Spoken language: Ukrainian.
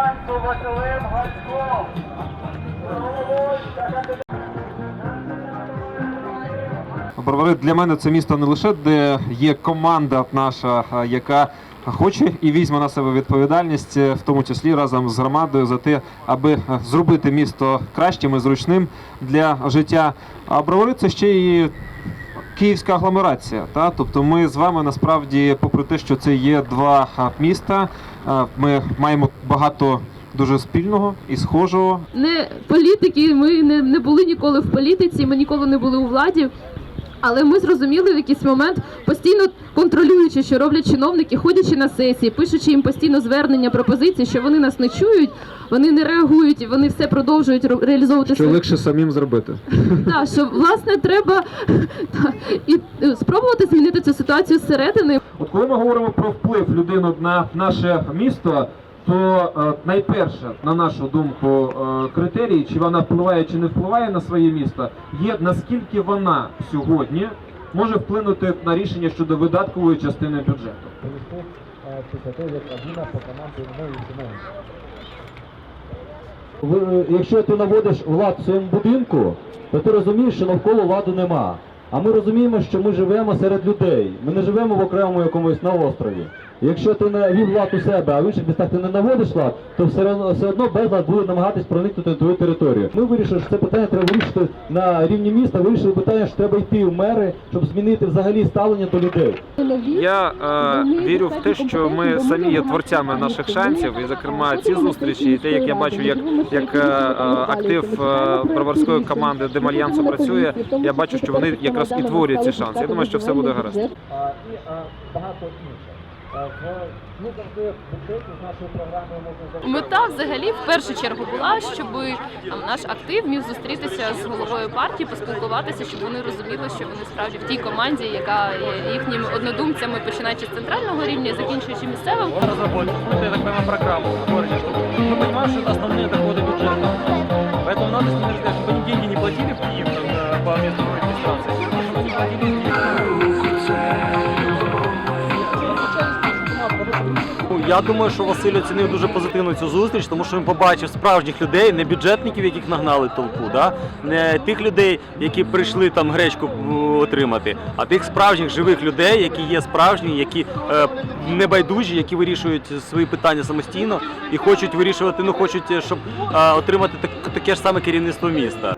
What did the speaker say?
Василем Гальцом. Бровари для мене це місто не лише де є команда наша, яка хоче і візьме на себе відповідальність, е, в тому числі разом з громадою за те, аби е, зробити місто кращим і зручним для життя. А Бровари це ще і київська агломерація. Та? Тобто ми з вами насправді, попри те, що це є два міста, ми маємо багато дуже спільного і схожого. не політики, ми не, не були ніколи в політиці, ми ніколи не були у владі. Але ми зрозуміли в якийсь момент, постійно контролюючи, що роблять чиновники, ходячи на сесії, пишучи їм постійно звернення, пропозиції, що вони нас не чують, вони не реагують і вони все продовжують ре- реалізовувати Що свої легше самим зробити. Так, що власне треба і е, спробувати змінити цю ситуацію зсередини. От коли ми говоримо про вплив людини на наше місто, то е, найперше, на нашу думку, е, критерій, чи вона впливає чи не впливає на своє місто, є наскільки вона сьогодні може вплинути на рішення щодо видаткової частини бюджету. Ви, якщо ти наводиш лад в своєму будинку, то ти розумієш, що навколо ладу нема. А ми розуміємо, що ми живемо серед людей. Ми не живемо в окремому якомусь на острові. Якщо ти не вів лад у себе, а в інших містах ти не наводиш лад, то все одно, все одно безлад буде намагатись проникнути на твою територію. Ми вирішили, що це питання треба вирішити на рівні міста. Вирішили питання, що треба йти в мери, щоб змінити взагалі ставлення до людей. Я е, вірю в те, що ми самі є творцями наших шансів, і зокрема ці зустрічі, і те, як я бачу, як, як е, е, актив е, броварської команди Демальянсу працює, я бачу, що вони якраз і творять ці шанси. Я думаю, що все буде гаразд. А, і а, багато інших. А, в, ну, завжди в бюджеті з нашою програмою можна завжди... Мета взагалі в першу чергу була, щоб там наш актив міг зустрітися з головою партії, поспілкуватися, щоб вони розуміли, що вони справді в тій команді, яка є їхніми однодумцями, починаючи з центрального рівня і закінчуючи місцевим. разработчик, ну, это, я так понимаю, программу створения, чтобы мы понимаем, что это основные доходы бюджета. Поэтому надо с ними разговаривать, чтобы они деньги не платили в Киев там, на- по местной Я думаю, що Василь оцінив дуже позитивно цю зустріч, тому що він побачив справжніх людей, не бюджетників, яких нагнали толпу, да? не тих людей, які прийшли там гречку е, отримати, а тих справжніх живих людей, які є справжні, які е, небайдужі, які вирішують свої питання самостійно і хочуть вирішувати, ну хочуть, е, щоб е, отримати так, таке ж саме керівництво міста.